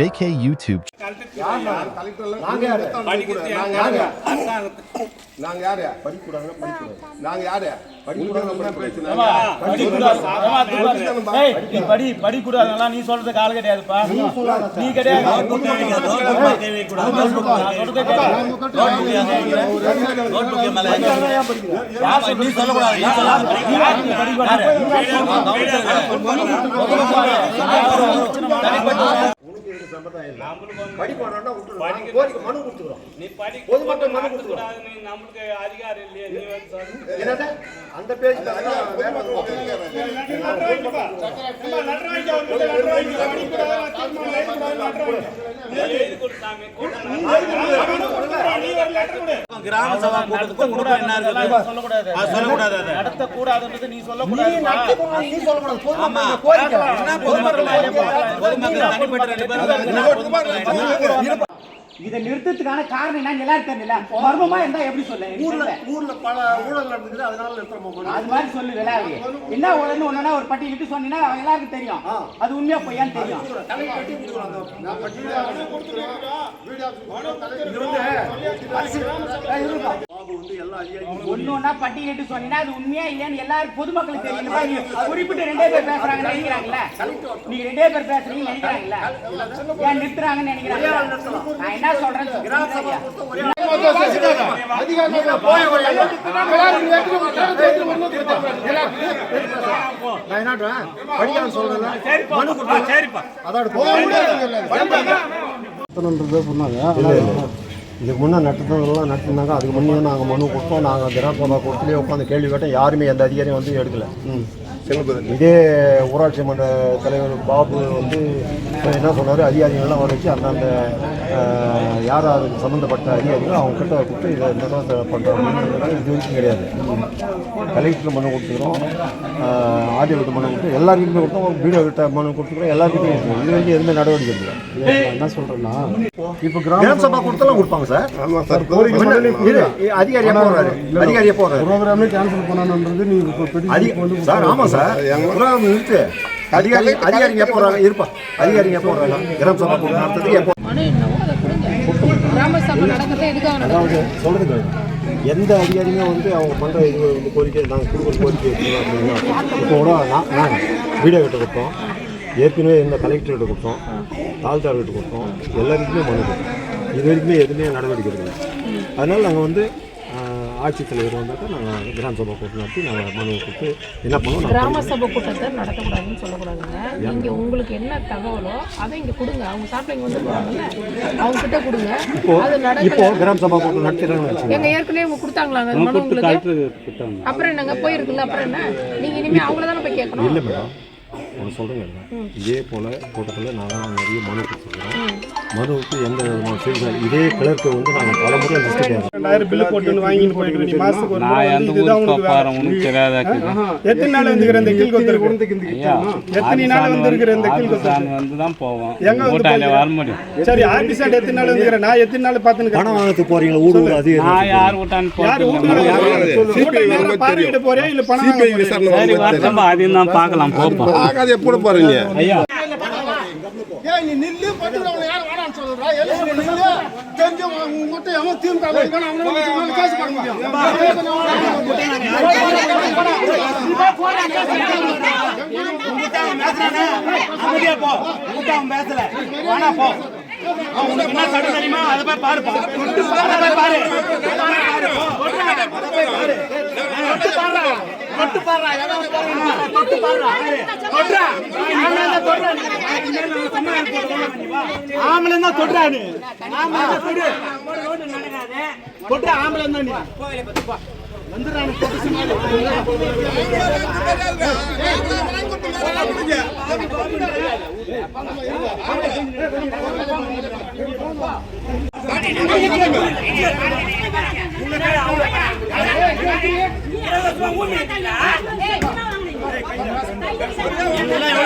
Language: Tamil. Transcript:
JK YouTube. நாங்க யாரு படிக்கூடாது நாங்க யாரு நீ படி படிக்கூடாதுலாம் நீ சொல்றது கால கிடையாதுப்பா நீ கிடையாது நான் சொல்றதே கிடையாது. நீ சொல்லக்கூடாது நீ சொல்லாத. யார் நீ படிக்கூடாது? படிப்பானா விட்டுருவோம் கோரிக்கை மனு கொடுத்துக்கிறோம் நீ படிக்க பொதுமக்கள் மனு கூடாது நீ நம்மளுக்கு அதிகாரம் இல்லையே நீ வந்து சொல்லு. என்னது அந்த பேஜ் கிராம சபா கூட்டத்துக்கும் என்ன சொல்லக்கூடாது. அது சொல்லக்கூடாது. நடத்தக்கூடாதுன்றது நீ சொல்லக்கூடாது. நீ சொல்லக்கூடாது ஆமா. பொதுமக்கள் கோரிக்கை. என்ன பொதுமக்கள் பொதுமக்கள் தனிப்பட்ட ரெண்டு பேரும் இதை நிறுத்தத்துக்கான காரணம் என்னன்னு எல்லாரும் தெரியல. மர்மமா இருந்தா எப்படி சொல்ல? ஊர்ல ஊர்ல பல ஊழல் நடந்துக்குது அதனால நிறுத்தமா அது மாதிரி சொல்லு விளையாடு என்ன உடனே ஒன்னா ஒரு பட்டி விட்டு சொன்னீங்கன்னா எல்லாருக்கும் தெரியும். அது உண்மையா பொய்யான்னு தெரியும். தலை கட்டி கொடுக்குறோம் அந்த நான் இது வந்து அரசியல் ஏய், இருப்பா. பாபு வந்து எல்லா அதிகாரிகளும் ஒண்ணு ஒன்னா பட்டியலிட்டு சொன்னீங்கன்னா அது உண்மையா இல்லையான்னு எல்லாரும் பொதுமக்களுக்கு தெரியும்? குறிப்பிட்டு ரெண்டே பேர் பேசுறாங்கன்னு நினைக்கிறாங்கல்ல நீங்க ரெண்டே பேர் பேசுறீங்கன்னு நினைக்கிறாங்கல்ல ஏன் நிறுத்துறாங்கன்னு நினைக்கிறாங்க நான் என்ன சொன்னாங்க. இதுக்கு முன்னே நடத்துனதெல்லாம் நடத்திருந்தாங்க. அதுக்கு முன்னே நாங்கள் மனு கொடுத்தோம். நாங்கள் கிராம கொடுத்துலேயே உட்காந்து கேள்வி கேட்டோம். யாருமே எந்த அதிகாரியும் வந்து எடுக்கல. இதே ஊராட்சி மன்ற தலைவர் பாபு வந்து என்ன சொன்னார்? அதிகாரிகள்லாம் வர வச்சு அந்தந்த யார் அதுக்கு சம்மந்தப்பட்ட அதிகாரிகளோ அவங்க கிட்ட கொடுத்து இதை என்ன பண்ணுறாங்க இது வரைக்கும் கிடையாது. கலெக்டர் மனு கொடுத்துக்கிறோம் ஆடியோ கிட்ட மனு கொடுத்து எல்லாருக்குமே கொடுத்தோம் வீடியோ கிட்ட மனு கொடுத்துக்கிறோம் எல்லாருக்கிட்டையும் இருக்குது இது வரைக்கும் எதுவுமே நடவடிக்கை இல்லை. என்ன சொல்கிறேன்னா இப்போ கிராம சபா கொடுத்தெல்லாம் கொடுப்பாங்க சார்? ஆமா சார் இரு, அதிகாரியா போறாரு அதிகாரியா போறாரு ப்ரோக்ராமே கேன்சல் பண்ணணுன்றது நீ இப்போ அதி- சார் ஆமா சார். புரோகிராம் இருக்கு. அதிகாரி அதிகாரிங்க எப்போ போறாங்க. இருப்பா. அதிகாரிங்க எப்போ போறாங்க. கிராம சபா கூட்டம் நடத்துறதுக்கு எப்போ? அதாவது சொல்றது எந்த அதிகாரியுமே வந்து அவங்க பண்ற இது வந்து கோரிக்கை நாங்கள் கொடுக்குற கோரிக்கை அப்படின்னா இப்போ கூட நான் நாங்கள் வீடியோ கிட்ட கொடுத்தோம். ஏற்கனவே இந்த கலெக்டர்கிட்ட கொடுத்தோம். தாழ்த்தார்கிட்ட கொடுத்தோம். எல்லாருக்குமே மனு இது வரைக்குமே எதுவுமே நடவடிக்கை எடுக்கல. அதனால் நாங்கள் வந்து ஆட்சித்தலைவர் வந்தாக்கா நாங்கள் கிராம சபா கூட்டம் நடத்தி நாங்கள் மனு கொடுத்து என்ன பண்ணுவோம் கிராம சபை கூட்டத்தை நடத்தக்கூடாதுன்னு சொல்லக்கூடாதுங்க. நீங்க உங்களுக்கு என்ன தகவலோ அதை இங்க கொடுங்க. அவங்க சாப்பிட்டு வந்து போறாங்கல்ல அவங்க கிட்ட கொடுங்க. இப்போ அது இப்போ கிராம சபா கூட்டம் நடத்துகிறாங்கன்னு வச்சுக்கோங்க எங்க ஏற்கனவே உங்க கொடுத்தாங்களாங்க மனு உங்களுக்கு? அப்புறம் என்னங்க போயிருக்குல்ல அப்புறம் என்ன? நீங்க இனிமே அவங்கள தானே போய் கேட்கணும்? இல்லை மேடம். ஒன்று சொல்கிறேங்க இதே போல் கூட்டத்தில் நாங்கள் நிறைய மனு கொடுத்துருக்குறோம் மனுவுக்கு எந்த விதமான செய்திகள் இதே கிளர்க்கு வந்து நாங்கள் பல முறை ரெண்டாயிரம் பில்லு போட்டு வாங்கிட்டு போயிட்டு நீ மாசத்துக்கு ஒரு. உனக்கு தெரியாத எத்தனை நாள் வந்துக்கிற இந்த கீழ் கொத்து எத்தனை நாள் வந்திருக்கிற இந்த கீழ் கொத்து வந்து தான் போவோம் எங்க வர முடியும் சரி எத்தனை நாள் வந்துக்கிற நான் எத்தனை நாள் பார்த்துன்னு பணம் வாங்கத்துக்கு ஊடு ஊடு அது நான் யார் பார்வையிட போறியா இல்ல பணம் வருஷம் அதையும் தான் பார்க்கலாம் போப்போம் ஆகாது எப்படி போறீங்க ஐயா. ஏய், நீ நில்லு பட்டுக்கிறவங்களை யார் வேணாம்னு சொல்றா? நீ நில்லு. எவன் திமுக கேஸ் முடியும். பேசல. வேணா போ. உனக்கு என்ன சட்டம் தெரியுமா? அதை போய் பாரு பாரு போய் பாரு. தொட்டு தான் தொட்டு தொட்டு ஆம்பளை நீ. よろしくお願いします。